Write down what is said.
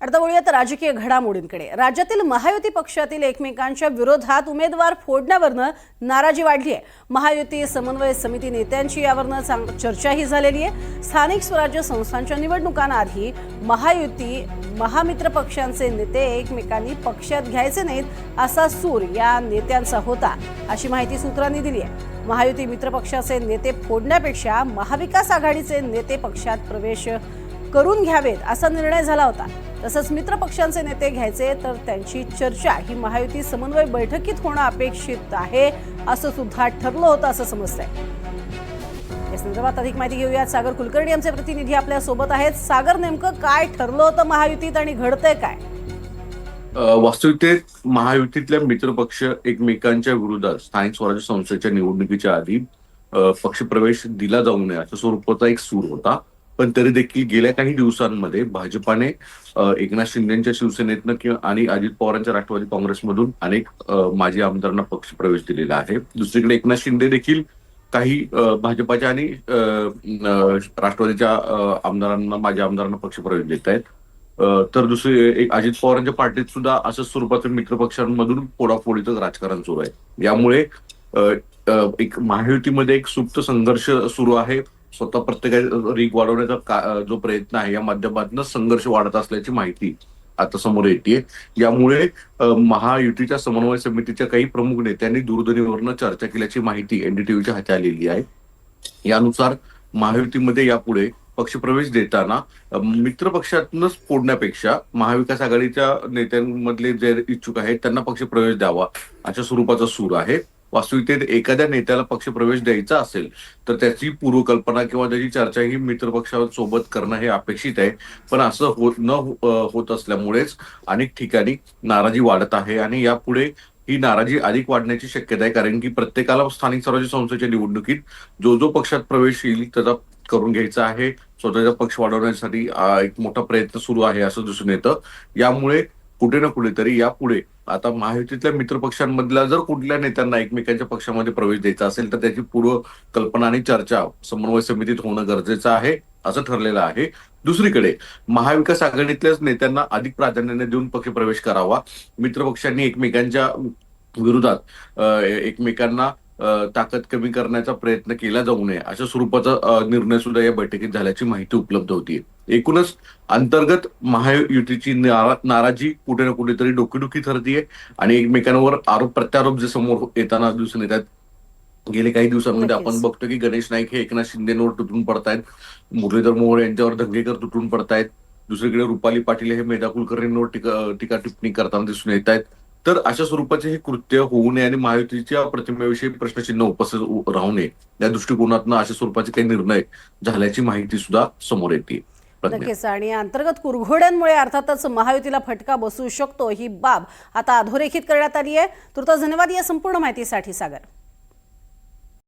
आता वळूयात राजकीय घडामोडींकडे. राज्यातील महायुती पक्षातील एकमेकांच्या विरोधात उमेदवार फोडण्यावरनं नाराजी वाढली आहे महायुती समन्वय समिती नेत्यांची यावरनं चर्चाही झालेली आहे स्थानिक स्वराज्य संस्थांच्या निवडणुकांआधी महायुती महामित्र पक्षांचे नेते एकमेकांनी पक्षात घ्यायचे नाहीत असा सूर या नेत्यांचा होता अशी माहिती सूत्रांनी दिली आहे महायुती मित्रपक्षाचे नेते फोडण्यापेक्षा महाविकास आघाडीचे नेते पक्षात प्रवेश करून घ्यावेत असा निर्णय झाला होता. तसंच मित्रपक्षांचे नेते घ्यायचे तर त्यांची चर्चा ही महायुती समन्वय बैठकीत होणं अपेक्षित आहे असं सुद्धा ठरलं होतं असं समजतंय. या संदर्भात अधिक माहिती घेऊयात. सागर कुलकर्णी आमचे प्रतिनिधी आपल्यासोबत आहेत. सागर नेमकं काय ठरलं होतं महायुतीत आणि घडतंय काय? वास्तविकतेत महायुतीतल्या मित्रपक्ष एकमेकांच्या विरोधात स्थानिक स्वराज्य संस्थेच्या निवडणुकीच्या आधी पक्षप्रवेश दिला जाऊ नये अशा स्वरूपाचा एक सूर होता. पण तरी देखील गेल्या काही दिवसांमध्ये भाजपाने एकनाथ शिंदेच्या शिवसेनेतनं किंवा आणि अजित पवारांच्या राष्ट्रवादी काँग्रेसमधून अनेक माजी आमदारांना पक्षप्रवेश दिलेला आहे. दुसरीकडे एकनाथ शिंदे देखील काही भाजपाच्या आणि राष्ट्रवादीच्या आमदारांना माझ्या आमदारांना पक्षप्रवेश देत आहेत. तर दुसरे एक अजित पवारांच्या पार्टीत सुद्धा असं स्वरूपाचं मित्रपक्षांमधून फोडाफोडीचं राजकारण सुरू आहे. यामुळे एक महायुतीमध्ये एक सुप्त संघर्ष सुरू आहे. स्वतः प्रत्येका रीक वाढवण्याचा जो प्रयत्न आहे या माध्यमातून संघर्ष वाढत असल्याची माहिती आता समोर येते यामुळे महायुतीच्या समन्वय समितीच्या काही प्रमुख नेत्यांनी दूरध्वनीवरनं चर्चा केल्याची माहिती एनडीटीव्हीच्या हाती आलेली आहे. यानुसार महायुतीमध्ये यापुढे पक्षप्रवेश देताना मित्र पक्षातूनच फोडण्यापेक्षा महाविकास आघाडीच्या नेत्यांमधले जे इच्छुक आहेत त्यांना पक्षप्रवेश द्यावा अशा स्वरूपाचा सूर आहे. वास्तविकतेत एखाद्या नेत्याला पक्ष प्रवेश द्यायचा असेल तर त्याची पूर्वकल्पना किंवा त्याची चर्चा ही मित्रपक्षांसोबत करणं हे अपेक्षित आहे. पण असं होत न हो- होत असल्यामुळेच अनेक ठिकाणी नाराजी वाढत आहे आणि यापुढे ही नाराजी अधिक वाढण्याची शक्यता आहे. कारण की प्रत्येकाला स्थानिक स्वराज्य संस्थेच्या निवडणुकीत जो जो पक्षात प्रवेश येईल त्याचा करून घ्यायचा आहे. स्वतःचा पक्ष वाढवण्यासाठी एक मोठा प्रयत्न सुरू आहे असं दिसून येतं. यामुळे कुठे ना कुठेतरी यापुढे. आता महायुतीतल्या मित्रपक्षांमधल्या जर कुठल्या नेत्यांना एकमेकांच्या पक्षामध्ये प्रवेश द्यायचा असेल तर त्याची पूर्व कल्पना आणि चर्चा समन्वय समितीत होणं गरजेचं आहे असं ठरलेलं आहे. दुसरीकडे महाविकास आघाडीतल्याच नेत्यांना अधिक प्राधान्याने देऊन पक्षप्रवेश करावा. मित्रपक्षांनी एकमेकांच्या विरोधात एकमेकांना ताकद कमी करण्याचा प्रयत्न केला जाऊ नये अशा स्वरूपाचा निर्णय सुद्धा या बैठकीत झाल्याची माहिती उपलब्ध होती. एकूणच अंतर्गत महायुतीची नारा- नाराजी कुठे ना कुठेतरी डोकेदुखी ठरतीये आणि एकमेकांवर आरोप प्रत्यारोप जे समोर येताना दिसून येतात. गेले काही दिवसांमध्ये. आपण बघतो की गणेश नाईक हे एकनाथ शिंदेवर तुटून पडतायत. मुरलीधर मोहोळ यांच्यावर दंगेकर तुटून पडतायत. दुसरीकडे रुपाली पाटील हे मेधा कुलकर्णींवर टीका टीका टिप्पणी करताना दिसून येत आहेत तर अशा स्वरूपाचे हे कृत्य होऊ नये आणि महायुतीच्या प्रतिमेविषयी प्रश्नचिन्ह उपस्थित राहू नये. या दृष्टिकोनातून अशा स्वरूपाचे काही निर्णय झाल्याची माहिती सुद्धा समोर येते. नक्कीच. आणि अंतर्गत कुरघोड्यांमुळे अर्थातच महायुतीला फटका बसू शकतो ही बाब आता अधोरेखित करण्यात आली आहे. तुर्त धन्यवाद या संपूर्ण माहितीसाठी सागर.